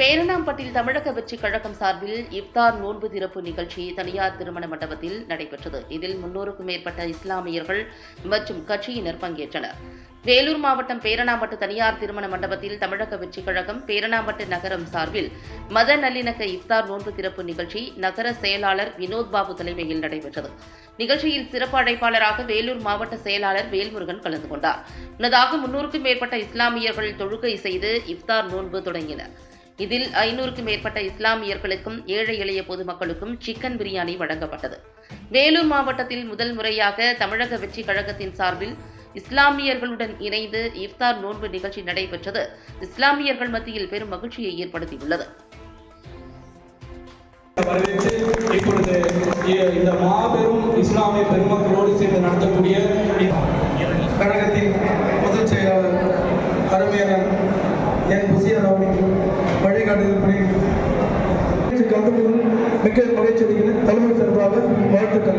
பேரணாம்பட்டில் தமிழக வெற்றிக் கழகம் சார்பில் இப்தார் நோன்பு திறப்பு நிகழ்ச்சி தனியார் திருமண மண்டபத்தில் நடைபெற்றது. இதில் முன்னூறுக்கும் மேற்பட்ட இஸ்லாமியர்கள் மற்றும் கட்சியினர் பங்கேற்றனர். வேலூர் மாவட்டம் பேரணாம்பட்டு தனியார் திருமண மண்டபத்தில் தமிழக வெற்றிக் கழகம் பேரணாம்பட்டு நகரம் சார்பில் மத நல்லிணக்க இப்தார் நோன்பு திறப்பு நிகழ்ச்சி நகர செயலாளர் வினோத் பாபு தலைமையில் நடைபெற்றது. நிகழ்ச்சியில் சிறப்பு அழைப்பாளராக வேலூர் மாவட்ட செயலாளர் வேல்முருகன் கலந்து கொண்டார். முன்னதாக முன்னூறுக்கும் மேற்பட்ட இஸ்லாமியர்கள் தொழுகை செய்து இப்தார் நோன்பு தொடங்கினர். இதில் ஐநூறுக்கும் மேற்பட்ட இஸ்லாமியர்களுக்கும் ஏழை எளிய பொதுமக்களுக்கும் சிக்கன் பிரியாணி வழங்கப்பட்டது. வேலூர் மாவட்டத்தில் முதல் முறையாக தமிழக வெற்றி கழகத்தின் சார்பில் இஸ்லாமியர்களுடன் இணைந்து இஃப்தார் நோன்பு நிகழ்ச்சி நடைபெற்றது. இஸ்லாமியர்கள் மத்தியில் பெரும் மகிழ்ச்சியை ஏற்படுத்தியுள்ளது. இப்பொழுது இந்த மாபெரும் இஸ்லாமிய பெருமக்களோடு சேர்ந்து நடத்தக்கூடிய கழகத்தின் பொதுச் செயலாளர் அருமையான என் புசியர் அவர்களுக்கு வழிகாட்டுதல்படி கலந்து கொள்ளும் மிக்க மகிழ்ச்சி அடைகிறேன் தலைமை சார்பாக வாழ்த்துக்கள்.